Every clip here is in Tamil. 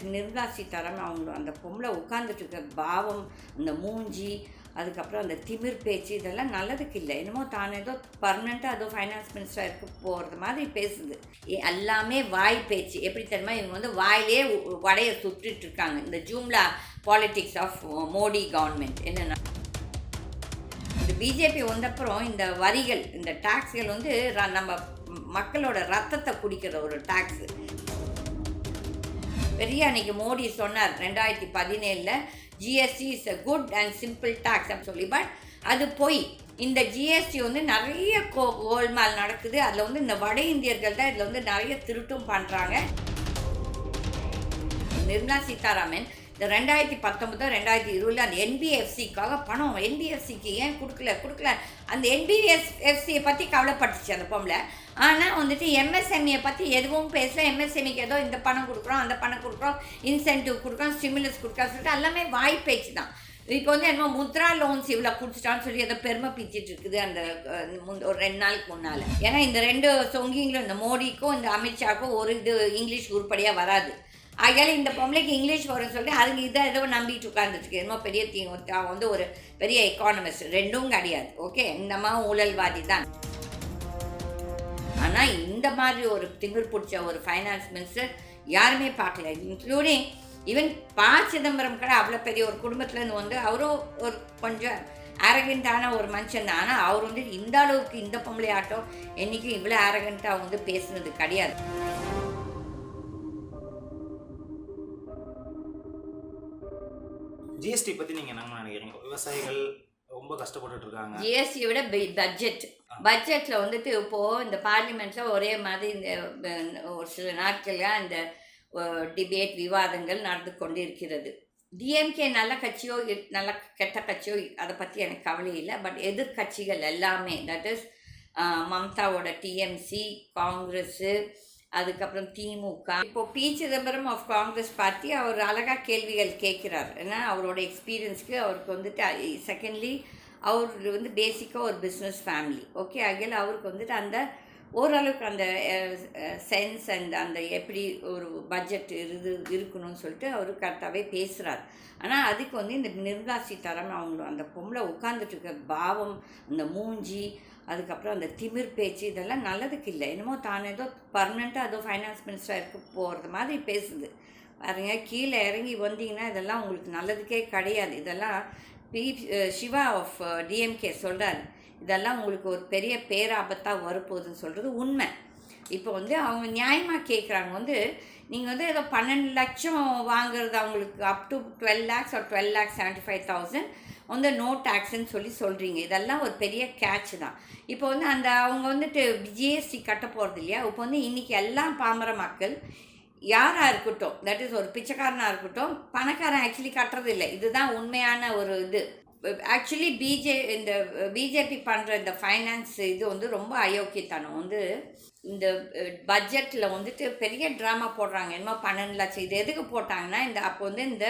நிர்மலா சீதாராமன் அவங்க அந்த பொம்பளை உட்காந்துட்டு இருக்க பாவம் அந்த மூஞ்சி அதுக்கப்புறம் அந்த திமிர் பேச்சு இதெல்லாம் நல்லதுக்கு இல்லை. என்னமோ தான் ஏதோ பர்மனெண்ட்டாக ஏதோ ஃபைனான்ஸ் மினிஸ்டராக இருக்க போகிறது மாதிரி பேசுது. எல்லாமே வாய் பேச்சு. எப்படி தெரியுமா? இவங்க வந்து வாயிலே வடையை சுட்டுட்டு இருக்காங்க. இந்த jumla politics of Modi government என்னென்னா இந்த பிஜேபி வந்தப்புறம் இந்த வரிகள் இந்த டாக்ஸ்கள் வந்து ர- நம்ம மக்களோட ரத்தத்தை குடிக்கிற ஒரு டாக்ஸு பெரிய அன்னைக்கு மோடி சொன்னார் ரெண்டாயிரத்தி பதினேழில் GST is a good and simple tax அப்படின்னு சொல்லி. பட் அது போய் இந்த ஜிஎஸ்டி வந்து நிறைய கோ கோல்மால் நடக்குது. அதில் வந்து இந்த வட இந்தியர்கள் தான் இதில் வந்து நிறைய திருட்டும் பண்ணுறாங்க நிர்மலா சீதாராமன் இந்த ரெண்டாயிரத்தி பத்தொம்பது ரெண்டாயிரத்தி இருபதுல அந்த என்பிஎஃப்சிக்காக பணம் என்பிஎஃப்சிக்கு ஏன் கொடுக்கல கொடுக்கல? அந்த என்பிஎஸ்எஃப்சியை பற்றி கவலைப்பட்டுச்சு அந்த பொம்பளை. ஆனால் வந்துட்டு எம்எஸ்எம்இயை பற்றி எதுவும் பேசல. எம்எஸ்எம்இக்கு ஏதோ இந்த பணம் கொடுக்குறோம் அந்த பணம் கொடுக்குறோம் இன்சென்டிவ் கொடுக்குறோம் ஸ்டிமுலஸ் கொடுக்குறோம் சொல்லிட்டு எல்லாமே வாய் பேச்சு தான். இப்போ வந்து என்னமோ முத்ரா லோன்ஸ் இவ்வளோ கொடுத்துட்டான்னு சொல்லி அதை பெருமை பிச்சுட்டு இருக்குது அந்த ஒரு ரெண்டு நாளுக்கு முன்னால். ஏன்னா இந்த ரெண்டு சொங்கிங்களும் இந்த மோடிக்கும் இந்த அமித்ஷாக்கும் ஒரு இது இங்கிலீஷ் உருப்படியாக வராது. ஆகையால இந்த பொம்பளைக்கு இங்கிலீஷ் வரும்னு சொல்லிட்டு அதுங்க இதை ஏதோ நம்பிட்டு உட்காந்துருக்கு என்னமோ பெரிய தீ அவன் வந்து ஒரு பெரிய எக்கானமிஸ்ட் ரெண்டும் கிடையாது. ஓகே இந்தமா ஊழல்வாதி தான். ஆனால் இந்த மாதிரி ஒரு திமிர் பிடிச்ச ஒரு ஃபைனான்ஸ் மினிஸ்டர் யாருமே பார்க்கல. இன்க்ளூடிங் ஈவன் ப சிதம்பரம் கூட அவ்வளோ பெரிய ஒரு குடும்பத்துலேருந்து வந்து அவரும் ஒரு கொஞ்சம் அரகண்டான ஒரு மனுஷன் தான். ஆனால் அவர் வந்து இந்த அளவுக்கு இந்த பொம்பளை ஆட்டம் என்றைக்கும் இவ்வளோ அரகண்ட்டாக வந்து பேசுனது கிடையாது. ஜிஎஸ்டி பத்தி நீங்க என்ன நினைக்கிறீங்க? விவசாயிகள் ரொம்ப கஷ்டப்பட்டுட்டு இருக்காங்க ஜிஎஸ்டியை விட பட்ஜெட் பட்ஜெட்டில் வந்துட்டு இப்போது இந்த பார்லிமெண்ட்டில் ஒரே மாதிரி இந்த ஒரு சில நாட்களாக இந்த டிபேட் விவாதங்கள் நடந்து கொண்டு இருக்கிறது டிஎம்கே நல்ல கட்சியோ நல்ல கெட்ட கட்சியோ அதை பற்றி எனக்கு கவலை இல்லை. பட் எதிர்க்கட்சிகள் எல்லாமே தட் இஸ் மம்தாவோட டிஎம்சி காங்கிரஸ்ஸு அதுக்கப்புறம் திமுக. இப்போ P. Chidambaram of Congress party அவர் அழகாக கேள்விகள் கேட்குறார். ஏன்னா அவரோட எக்ஸ்பீரியன்ஸ்க்கு அவருக்கு வந்துட்டு செகண்ட்லி அவர் வந்து பேசிக்காக ஒரு பிஸ்னஸ் ஃபேமிலி ஓகே ஆகையில் அவருக்கு வந்துட்டு அந்த ஓரளவுக்கு அந்த சென்ஸ் அண்ட் அந்த எப்படி ஒரு பட்ஜெட் இது இருக்கணும்னு சொல்லிட்டு அவர் கரெக்டாகவே பேசுகிறார் ஆனால் அதுக்கு வந்து இந்த நிர்மலா சீதாராமன் அவங்க அந்த பொம்பளை உட்காந்துட்டு இருக்க பாவம் அந்த மூஞ்சி அதுக்கப்புறம் அந்த திமிர் பேச்சு இதெல்லாம் நல்லதுக்கு இல்லை. என்னமோ தான் ஏதோ பர்மனெண்ட்டாக ஏதோ ஃபைனான்ஸ் மினிஸ்டராக இருக்க போகிறது மாதிரி பேசுது. பாருங்க கீழே இறங்கி வந்தீங்கன்னா இதெல்லாம் உங்களுக்கு நல்லதுக்கே கிடையாது. இதெல்லாம் பி சிவா ஆஃப் டிஎம்கே சொல்கிறார் இதெல்லாம் உங்களுக்கு ஒரு பெரிய பேராபத்தாக வரப்போகுதுன்னு சொல்கிறது உண்மை. இப்போ வந்து அவங்க நியாயமாக கேட்குறாங்க வந்து நீங்கள் வந்து ஏதோ பன்னெண்டு லட்சம் வாங்குறது அவங்களுக்கு அப் டு டுவெல் லேக்ஸ் ஒரு twelve lakhs seventy five thousand வந்து நோ டேக்ஸ்ன்னு சொல்லி சொல்கிறீங்க இதெல்லாம் ஒரு பெரிய கேட்ச் தான். இப்போ வந்து அந்த அவங்க வந்துட்டு ஜிஎஸ்டி கட்ட போகிறது இல்லையா? இப்போ வந்து இன்றைக்கி எல்லாம் பாமர மக்கள் யாராக இருக்கட்டும் தட் இஸ் ஒரு பிச்சைக்காரனாக இருக்கட்டும் பணக்காரன் ஆக்சுவலி கட்டுறது இல்லை. இதுதான் உண்மையான ஒரு இது. ஆக்சுவலி பிஜே இந்த பிஜேபி பண்ணுற இந்த ஃபைனான்ஸ் இது வந்து ரொம்ப அயோக்கியத்தனம். வந்து இந்த பட்ஜெட்டில் வந்துட்டு பெரிய ட்ராமா போடுறாங்க. என்னமோ பன்னெண்டு லட்சம். இது எதுக்கு போட்டாங்கன்னா இந்த அப்போ வந்து இந்த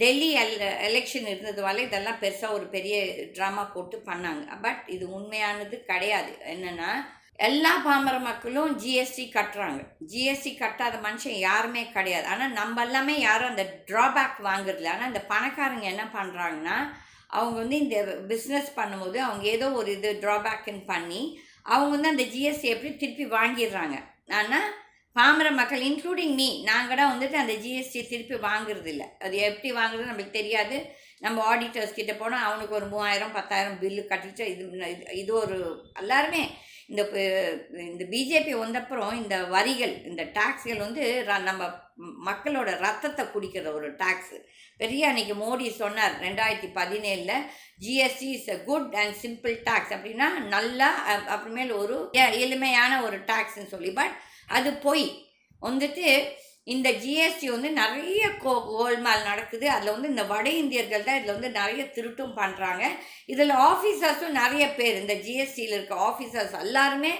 டெல்லி எல் எலெக்ஷன் இருந்ததுனால இதெல்லாம் பெருசாக ஒரு பெரிய ட்ராமா போட்டு பண்ணாங்க. பட் இது உண்மையானது கிடையாது. என்னென்னா எல்லா பாமர மக்களும் ஜிஎஸ்டி கட்டுறாங்க. ஜிஎஸ்டி கட்டாத மனுஷன் யாருமே கிடையாது. ஆனால் நம்ம எல்லாமே யாரும் அந்த ட்ராபேக் வாங்குறதில்ல. ஆனால் இந்த பணக்காரங்க என்ன பண்ணுறாங்கன்னா அவங்க வந்து இந்த பிஸ்னஸ் பண்ணும்போது அவங்க ஏதோ ஒரு இது ட்ராபேக்குன்னு பண்ணி அவங்க வந்து அந்த ஜிஎஸ்டி எப்படி திருப்பி வாங்கிடுறாங்க. ஆனால் பாமர மக்கள் இன்க்ளூடிங் மீ நாங்கள் தான் வந்துட்டு அந்த ஜிஎஸ்டி திருப்பி வாங்குறது இல்லை அது எப்படி வாங்குறது நம்மளுக்கு தெரியாது. நம்ம ஆடிட்டர்ஸ் கிட்ட போனால் அவனுக்கு ஒரு மூவாயிரம் பத்தாயிரம் பில்லு கட்டிட்டு இது இது- ஒரு எல்லாருமே இந்த இந்த பிஜேபி வந்தப்புறம் இந்த வரிகள் இந்த டாக்ஸ்கள் வந்து ர- நம்ம மக்களோட ரத்தத்தை குடிக்கிற ஒரு டாக்ஸ் பெரிய அன்னைக்கு மோடி சொன்னார் ரெண்டாயிரத்தி பதினேழில் GST is a good and simple tax அப்படின்னா நல்லா அப்புறமேல் ஒரு எளிமையான ஒரு டாக்ஸ்ன்னு சொல்லி. பட் அது பொய். வந்துட்டு இந்த ஜிஎஸ்டி வந்து நிறைய கோ கோல்மால் நடக்குது. அதில் வந்து இந்த வட இந்தியர்கள் தான் இதில் வந்து நிறைய திருட்டும் பண்ணுறாங்க இதில் ஆஃபீஸர்ஸும் நிறைய பேர் இந்த ஜிஎஸ்டியில் இருக்க ஆஃபீஸர்ஸ் எல்லாருமே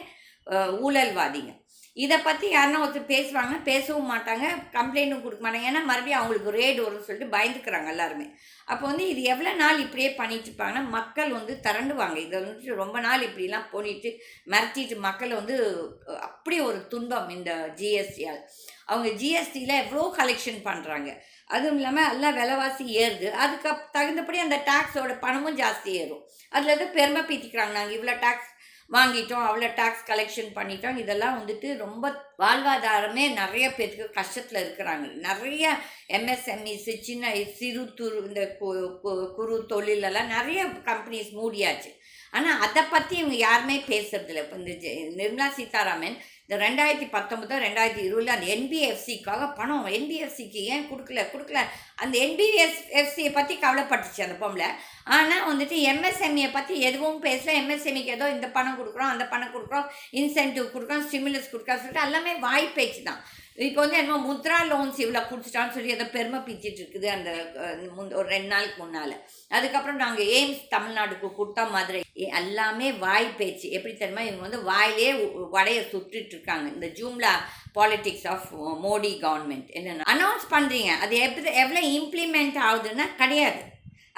ஊழல்வாதிங்க. இதை பற்றி யாருன்னா ஒருத்தர் பேசுவாங்க பேசவும் மாட்டாங்க கம்ப்ளைண்ட்டும் கொடுக்க மாட்டாங்க. ஏன்னா மறுபடியும் அவங்களுக்கு ரேடு வரும்னு சொல்லிட்டு பயந்துக்கிறாங்க எல்லாருமே. அப்போ வந்து இது எவ்வளோ நாள் இப்படியே பண்ணிட்டு இருப்பாங்கன்னா மக்கள் வந்து திரண்டுவாங்க. இதை வந்துட்டு ரொம்ப நாள் இப்படிலாம் பண்ணிட்டு மிரட்டிட்டு மக்களை வந்து அப்படியே அப்படி ஒரு துன்பம் இந்த ஜிஎஸ்டியால் அவங்க ஜிஎஸ்டியில் எவ்வளோ கலெக்ஷன் பண்ணுறாங்க அதுவும் இல்லாமல் எல்லாம் விலைவாசி ஏறுது. அதுக்கு தகுந்தபடி அந்த டேக்ஸோட பணமும் ஜாஸ்தி ஏறும். அதில் வந்து பெருமை பீத்திக்கிறாங்க. நாங்கள் இவ்வளோ டேக்ஸ் வாங்கிட்டோம் அவ்வளோ டேக்ஸ் கலெக்ஷன் பண்ணிட்டோம். இதெல்லாம் வந்துட்டு ரொம்ப வாழ்வாதாரமே நிறைய பேருக்கு கஷ்டத்தில் இருக்கிறாங்க. நிறைய எம்எஸ்எம்இஸ் சின்ன சிறு துரு இந்த கு- குறு தொழிலெல்லாம் நிறைய கம்பெனிஸ் மூடியாச்சு. ஆனால் அதை பற்றி இவங்க யாருமே பேசுறதில்ல. இப்போ இந்த ஜெ- நிர்மலா சீதாராமன் இந்த ரெண்டாயிரத்தி பத்தொன்பதோ ரெண்டாயிரத்தி இருபதுல அந்த என்பிஎஃப்சிக்காக பணம் என்பிஎஃப்சிக்கு ஏன் கொடுக்கல கொடுக்கல? அந்த என்பிஎஸ் எஃப்சியை பற்றி கவலைப்பட்டுச்சு அந்த பொம்பளை. ஆனால் வந்துட்டு எம்எஸ்எம்இயை பற்றி எதுவும் பேசல. எம்எஸ்எம்இக்கு ஏதோ இந்த பணம் கொடுக்குறோம் அந்த பணம் கொடுக்குறோம் இன்சென்டிவ் கொடுக்குறோம் ஸ்டிமுலஸ் கொடுக்குறோம் சொல்லிட்டு எல்லாமே வாய் பேச்சு தான் இப்போ வந்து என்னமோ முத்ரா லோன்ஸ் இவ்வளோ கொடுத்துட்டான்னு சொல்லி அதை பெருமை பிச்சுட்டு இருக்குது அந்த ஒரு ரெண்டு நாளுக்கு முன்னால். அதுக்கப்புறம் நாங்கள் எய்ம்ஸ் தமிழ்நாடுக்கு கொடுத்தா மதுரை. எல்லாமே வாய் பேச்சு எப்படி தெரியுமா? இவங்க வந்து வாயிலே வடையை வடைய சுட்டுட்டு இருக்காங்க. இந்த jumla politics of Modi government என்னென்ன அனௌன்ஸ் பண்ணுறீங்க அது எப்படி எவ்வளோ இம்ப்ளிமெண்ட் ஆகுதுன்னா கிடையாது.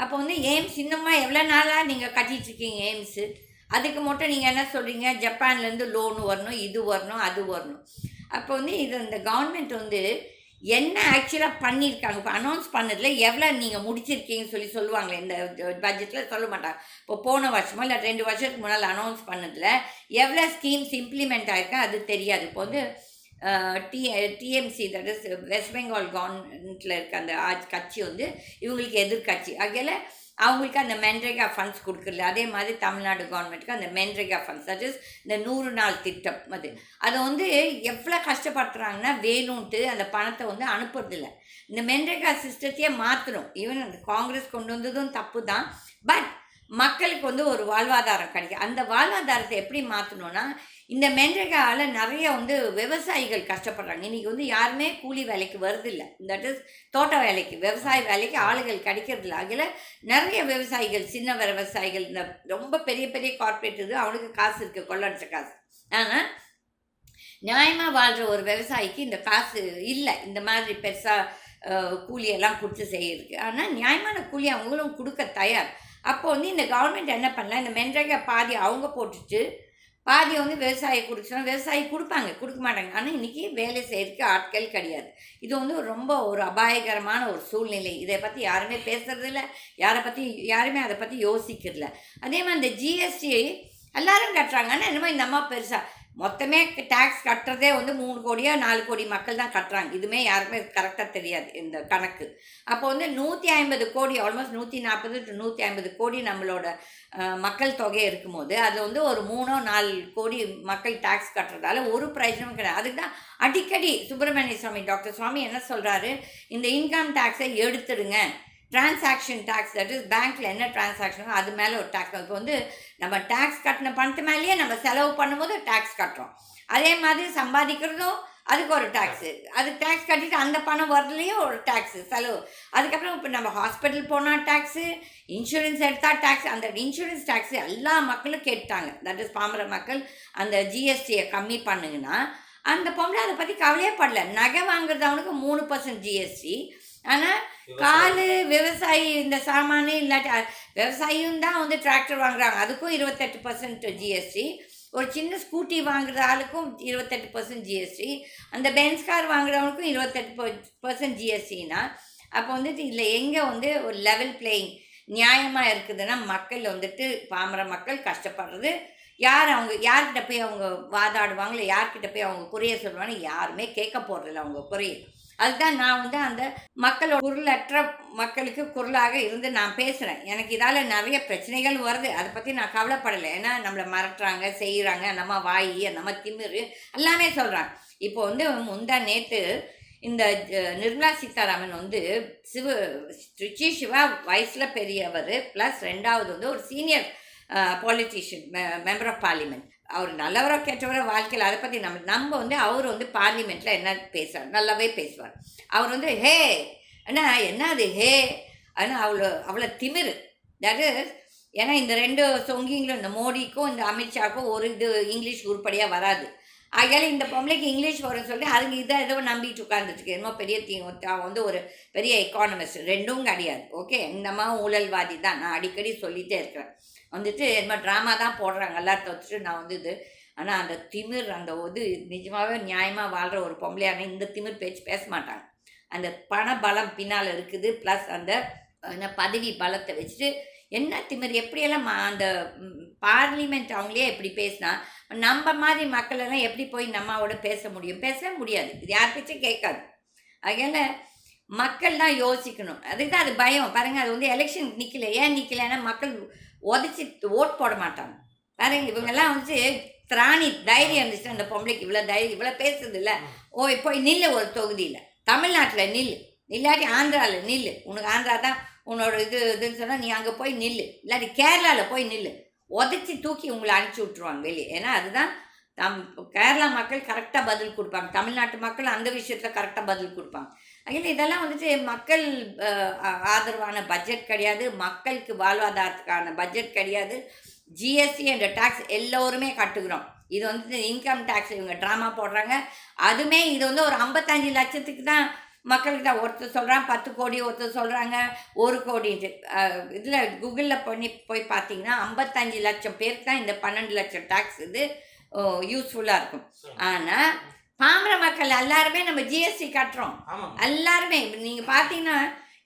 அப்போ வந்து எய்ம்ஸ் இன்னுமா எவ்வளோ நாளாக நீங்கள் கட்டிகிட்ருக்கீங்க இருக்கீங்க எய்ம்ஸு? அதுக்கு மட்டும் நீங்கள் என்ன சொல்கிறீங்க ஜப்பான்லேருந்து லோன் வரணும் இது வரணும் அது வரணும். அப்போ வந்து இது இந்த கவர்மெண்ட் வந்து என்ன ஆக்சுவலாக பண்ணியிருக்காங்க இப்போ அனௌன்ஸ் பண்ணதில் எவ்வளோ நீங்கள் முடிச்சிருக்கீங்கன்னு சொல்லி சொல்லுவாங்களே இந்த பட்ஜெட்டில் சொல்ல மாட்டாங்க. இப்போ போன வருஷமோ இல்லை ரெண்டு வருஷத்துக்கு முன்னால் அனௌன்ஸ் பண்ணதில் எவ்வளோ ஸ்கீம்ஸ் இம்ப்ளிமெண்ட் ஆகிருக்கா அது தெரியாது. இப்போ வந்து D TMC that is West Bengal கவர்மெண்ட்டில் இருக்க அந்த ஆட்சி கட்சி வந்து இவங்களுக்கு எதிர்க்கட்சி. ஆகையால் அவங்களுக்கு அந்த மென்ரேகா ஃபண்ட்ஸ் கொடுக்கல அதே மாதிரி தமிழ்நாடு கவர்மெண்ட்டுக்கு அந்த மென்ரேகா ஃபண்ட்ஸ் தட் இஸ் இந்த நூறு நாள் திட்டம் அது. அதை வந்து எவ்வளோ கஷ்டப்படுத்துகிறாங்கன்னா வேணும்ன்ட்டு அந்த பணத்தை வந்து அனுப்புறதில்ல இந்த மென்ரேகா சிஸ்டத்தையே மாற்றணும் ஈவன் அந்த காங்கிரஸ் கொண்டு வந்ததும் தப்பு தான் பட் மக்களுக்கு வந்து ஒரு வாழ்வாதாரம் கிடைக்கும். அந்த வாழ்வாதாரத்தை எப்படி மாற்றணும்னா இந்த மென்ரேகாவில் நிறைய வந்து விவசாயிகள் கஷ்டப்படுறாங்க. இன்றைக்கி வந்து யாருமே கூலி வேலைக்கு வருதில்லை தட் இஸ் தோட்ட வேலைக்கு விவசாய வேலைக்கு ஆளுகள் கிடைக்கிறதில்ல. அதில் நிறைய விவசாயிகள் சின்ன விவசாயிகள் இந்த ரொம்ப பெரிய பெரிய கார்ப்பரேட் இது அவனுக்கு காசு இருக்குது கொள்ளடிச்ச காசு. ஆனால் நியாயமாக வாழ்கிற ஒரு விவசாயிக்கு இந்த காசு இல்லை. இந்த மாதிரி பெருசாக கூலியெல்லாம் கொடுத்து செய்யறதுக்கு. ஆனால் நியாயமான கூலி அவங்களும் கொடுக்க தயார். அப்போ வந்து இந்த கவர்மெண்ட் என்ன பண்ணலாம் இந்த மென்ரேகா பாதி அவங்க போட்டுட்டு பாதி வந்து விவசாயி கொடுக்க விவசாயி கொடுப்பாங்க கொடுக்க மாட்டாங்க. ஆனால் இன்றைக்கி வேலை செய்கிறதுக்கு ஆட்கள் கிடையாது. இது வந்து ரொம்ப ஒரு அபாயகரமான ஒரு சூழ்நிலை. இதை பற்றி யாருமே பேசுகிறதில்ல யாரை பற்றி யாருமே அதை பற்றி யோசிக்கிறதில்ல அதே மாதிரி இந்த ஜிஎஸ்டி எல்லாரும் கட்டுறாங்க. ஆனால் என்னமோ இந்த அம்மா பெருசாக மொத்தமே டேக்ஸ் கட்டுறதே வந்து மூணு கோடியோ நாலு கோடி மக்கள் தான் கட்டுறாங்க. இதுவுமே யாருமே கரெக்டாக தெரியாது இந்த கணக்கு. அப்போ வந்து நூற்றி ஐம்பது கோடி ஆல்மோஸ்ட் நூற்றி நாற்பது டு நூற்றி ஐம்பது கோடி நம்மளோட மக்கள் தொகை இருக்கும்போது அது வந்து ஒரு மூணோ நாலு கோடி மக்கள் டேக்ஸ் கட்டுறதால ஒரு பிரயோஜனமும் கிடையாது. அதுக்கு தான் அடிக்கடி சுப்பிரமணிய சுவாமி டாக்டர் சுவாமி என்ன சொல்கிறாரு இந்த இன்கம் டேக்ஸை எடுத்துடுங்க. டிரான்சாக்ஷன் டேக்ஸ் தட் இஸ் பேங்க்கில் என்ன டிரான்சாக்ஷனோ அது மேலே ஒரு டேக்ஸ் இப்போ வந்து நம்ம டேக்ஸ் கட்டின பணத்து மேலேயே நம்ம செலவு பண்ணும்போது டேக்ஸ் கட்டுறோம். அதே மாதிரி சம்பாதிக்கிறதும் அதுக்கு ஒரு டேக்ஸு அது டேக்ஸ் கட்டிட்டு அந்த பணம் வரதுலேயும் ஒரு டேக்ஸு செலவு. அதுக்கப்புறம் இப்போ நம்ம ஹாஸ்பிட்டல் போனால் டேக்ஸு இன்சூரன்ஸ் எடுத்தால் டேக்ஸ் அந்த இன்சூரன்ஸ் டேக்ஸு எல்லா மக்களும் கேட்டாங்க தட் இஸ் பாமர மக்கள் அந்த ஜிஎஸ்டியை கம்மி பண்ணுங்கன்னா அந்த பொம்பளை அதை பற்றி கவலையே படல. நகை வாங்குறது அவனுக்கு மூணு பர்சன்ட் ஜிஎஸ்டி ஆனால் காலு விவசாயி இந்த சாமானு இல்லாட்டி விவசாயியும் தான் வந்து டிராக்டர் வாங்குறாங்க. அதுக்கும் இருபத்தெட்டு பர்சன்ட் ஜிஎஸ்டி ஒரு சின்ன ஸ்கூட்டி வாங்குற ஆளுக்கும் இருபத்தெட்டு பர்சன்ட் ஜிஎஸ்டி அந்த பென்ஸ் கார் வாங்குறவனுக்கும் இருபத்தெட்டு பர்சன்ட் ஜிஎஸ்டினா அப்போ வந்துட்டு இதில் எங்கே வந்து ஒரு லெவல் பிளேயிங் நியாயமாக இருக்குதுன்னா மக்கள் வந்துட்டு பாமர மக்கள் கஷ்டப்படுறது யார் அவங்க யார்கிட்ட போய் அவங்க வாதாடுவாங்களோ யார்கிட்ட போய் அவங்க குறைய சொல்லுவாங்க யாருமே கேட்க போகிறதில்ல அவங்க குறைய. அதுதான் நான் வந்து அந்த மக்களோட குரலற்ற மக்களுக்கு குரலாக இருந்து நான் பேசுகிறேன் எனக்கு இதால் நிறைய பிரச்சனைகள் வருது. அதை பற்றி நான் கவலைப்படலை. ஏன்னா நம்மளை மிரட்டுறாங்க செய்கிறாங்க நம்ம வாய் நம்ம திமிரு எல்லாமே சொல்கிறாங்க இப்போ வந்து முந்தா நேற்று இந்த ஜ- நிர்மலா சீதாராமன் வந்து சிவ ருச்சி சிவா வயசில் பெரியவர் ப்ளஸ் ரெண்டாவது வந்து ஒரு senior politician member of parliament அவர் நல்லவரோ கெட்டவரோ வாழ்க்கையில் அதை பற்றி நம்ம நம்ம வந்து அவர் வந்து பார்லிமெண்ட்டில் என்ன பேசுவார் நல்லாவே பேசுவார். அவர் வந்து ஹே அண்ணா என்ன அது? ஹே ஆனால் அவ்வளோ அவ்வளோ திமிரு. தட் இஸ் ஏன்னா இந்த ரெண்டு சொங்கிங்களும் இந்த மோடிக்கும் இந்த அமித்ஷாக்கும் ஒரு இது இங்கிலீஷ் உருப்படியாக வராது. ஆகையால் இந்த பொம்பளைக்கு இங்கிலீஷ் வரும்னு சொல்லி அதுங்க இதை ஏதோ நம்பிட்டு உட்காந்துருக்கு என்னமோ பெரிய தீ அவன் வந்து ஒரு பெரிய எக்கானமிஸ்ட் ரெண்டும் கிடையாது. ஓகே இந்தம்மா ஊழல்வாதி தான். நான் அடிக்கடி சொல்லிகிட்டே இருக்கிறேன். வந்துட்டு என்னமோ ட்ராமா தான் போடுறாங்க. எல்லாத்த வச்சுட்டு நான் வந்து இது ஆனால் அந்த திமிர் அந்த இது நிஜமாகவே நியாயமாக வாழ்கிற ஒரு பொம்பளையான இந்த திமிர் பேச்சு பேச மாட்டாங்க. அந்த பண பலம் பின்னால் இருக்குது. ப்ளஸ் அந்த என்ன பதவி பலத்தை வச்சுட்டு என்ன திமிர்? எப்படியெல்லாம் மா அந்த பார்லிமெண்ட் அவங்களே எப்படி பேசினா நம்ம மாதிரி மக்கள் எல்லாம் எப்படி போய் நம்மாவோட பேச முடியும்? பேசவே முடியாது. இது யார் பேச்சும் கேட்காது. அதனால மக்கள் தான் யோசிக்கணும். அதுக்கு தான் அது பயம். பாருங்க அது வந்து எலெக்ஷன் நிற்கல ஏன் நிற்கலன்னா மக்கள் உதச்சி ஓட் போட மாட்டாங்க. பாருங்க இவங்கெல்லாம் வந்து திராணி தைரியம் இருந்துச்சு அந்த பொம்பளைக்கு இவ்வளோ தைரியம் இவ்வளோ பேசுறது இல்லை ஓ போய் நில்லு ஒரு தொகுதியில். தமிழ்நாட்டில் நில்லு. இல்லாட்டி ஆந்திராவில் நில்லு. உனக்கு ஆந்திரா தான் உன்னோட இது இதுன்னு சொன்னால் நீ அங்கே போய் நில்லு. இல்லாட்டி கேரளாவில் போய் நில்லு. உதச்சி தூக்கி உங்களை அனுப்பிச்சி விட்ருவாங்க வெளியே. ஏன்னா அதுதான் தம் கேரளா மக்கள் கரெக்டாக பதில் கொடுப்பாங்க. தமிழ்நாட்டு மக்கள் அந்த விஷயத்தில் கரெக்டாக பதில் கொடுப்பாங்க. அதில் இதெல்லாம் வந்துட்டு மக்கள் ஆதரவான பட்ஜெட் கிடையாது. மக்களுக்கு வாழ்வாதாரத்துக்கான பட்ஜெட் கிடையாது. ஜிஎஸ்டி என்ற டேக்ஸ் எல்லோருமே கட்டுக்கிறோம் இது வந்து இன்கம் டேக்ஸ் இவங்க ட்ராமா போடுறாங்க. அதுவுமே இது வந்து ஒரு ஐம்பத்தஞ்சு லட்சத்துக்கு தான் மக்களுக்கு தான் ஒருத்தர் சொல்கிறான் பத்து கோடி ஒருத்தர் சொல்கிறாங்க ஒரு கோடின்ட்டு இதில் கூகுளில் பண்ணி போய் பார்த்தீங்கன்னா ஐம்பத்தஞ்சு லட்சம் பேருக்கு தான் இந்த பன்னெண்டு லட்சம் டேக்ஸ் இது யூஸ்ஃபுல்லாக இருக்கும். ஆனால் பாமர மக்கள் எல்லாருமே நம்ம ஜிஎஸ்டி கட்டுறோம். எல்லாருமே நீங்கள் பார்த்தீங்கன்னா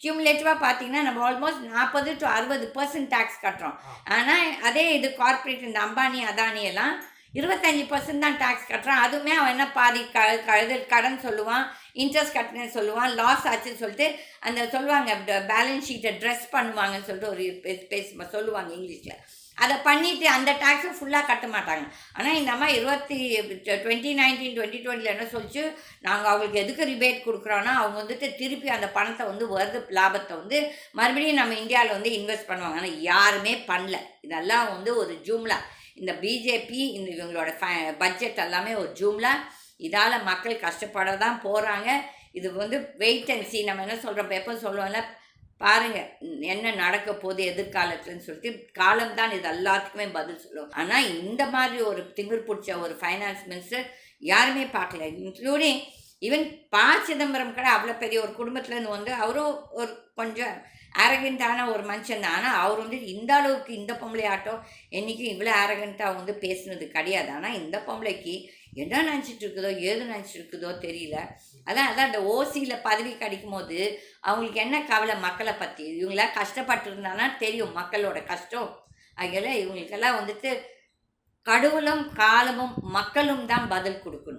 கியூமுலேட்டிவாக பார்த்தீங்கன்னா நம்ம ஆல்மோஸ்ட் நாற்பது டு அறுபது பர்சன்ட் டேக்ஸ் கட்டுறோம். ஆனால் அதே இது கார்ப்பரேட் இந்த அம்பானி அதானி எல்லாம் இருபத்தஞ்சி பர்சன்ட் தான் டேக்ஸ் கட்டுறான். அதுவுமே அவன் என்ன பாதி க கழுது கடன் சொல்லுவான் இன்ட்ரெஸ்ட் கட்டினேன்னு சொல்லுவான் லாஸ் ஆச்சுன்னு சொல்லிட்டு அந்த சொல்லுவாங்க பேலன்ஸ் ஷீட்டை ட்ரெஸ் பண்ணுவாங்கன்னு சொல்லிட்டு ஒரு பேச பேச சொல்லுவாங்க இங்கிலீஷில். அதை பண்ணிவிட்டு அந்த டேக்ஸும் ஃபுல்லாக கட்ட மாட்டாங்க. ஆனால் இந்த அம்மா இருபத்தி டுவெண்ட்டி நைன்டீன் டுவெண்ட்டி டுவெண்ட்டியில் என்ன சொல்லிச்சு? நாங்கள் அவங்களுக்கு எதுக்கு ரிபேட் கொடுக்குறோன்னா அவங்க வந்துட்டு திருப்பி அந்த பணத்தை வந்து வருது லாபத்தை வந்து மறுபடியும் நம்ம இந்தியாவில் வந்து இன்வெஸ்ட் பண்ணுவாங்க. ஆனால் யாருமே பண்ணல. இதெல்லாம் வந்து ஒரு ஜூம்லா. இந்த பிஜேபி இந்த இவங்களோட ஃப பட்ஜெட் எல்லாமே ஒரு ஜூமில். இதால் மக்கள் கஷ்டப்பட தான் போகிறாங்க இது வந்து வெயிட் அண்ட் சி நம்ம என்ன சொல்கிறோம் எப்போ சொல்லுவோம்ல பாருங்கள் என்ன நடக்க போகுது எதிர்காலத்துலன்னு சொல்லிட்டு காலம்தான் இது எல்லாத்துக்குமே பதில் சொல்லுவோம் ஆனால் இந்த மாதிரி ஒரு திமிர் பிடிச்ச ஒரு ஃபைனான்ஸ் மினிஸ்டர் யாருமே பார்க்கல. இன்க்ளூடிங் ஈவன் ப சிதம்பரம் கூட அவ்வளோ பெரிய ஒரு குடும்பத்துலேருந்து வந்து அவரும் ஒரு கொஞ்சம் அரகண்டான ஒரு மனுஷன் தான். ஆனால் அவர் வந்து இந்த அளவுக்கு இந்த பொம்பளை ஆட்டம் என்றைக்கும் இவ்வளோ அரகண்ட்டாக வந்து பேசுனது கிடையாது. ஆனால் இந்த பொம்பளைக்கு என்ன நினச்சிட்டு இருக்குதோ ஏது நினச்சிட்டு இருக்குதோ தெரியல. அதான் அதான் அந்த ஓசியில் பதவி கிடைக்கும் போது அவங்களுக்கு என்ன கவலை மக்களை பற்றி இவங்களாம் கஷ்டப்பட்டு தெரியும் மக்களோட கஷ்டம். அதனால இவங்களுக்கெல்லாம் வந்துட்டு கடவுளும் காலமும் மக்களும் தான் பதில் கொடுக்கணும்.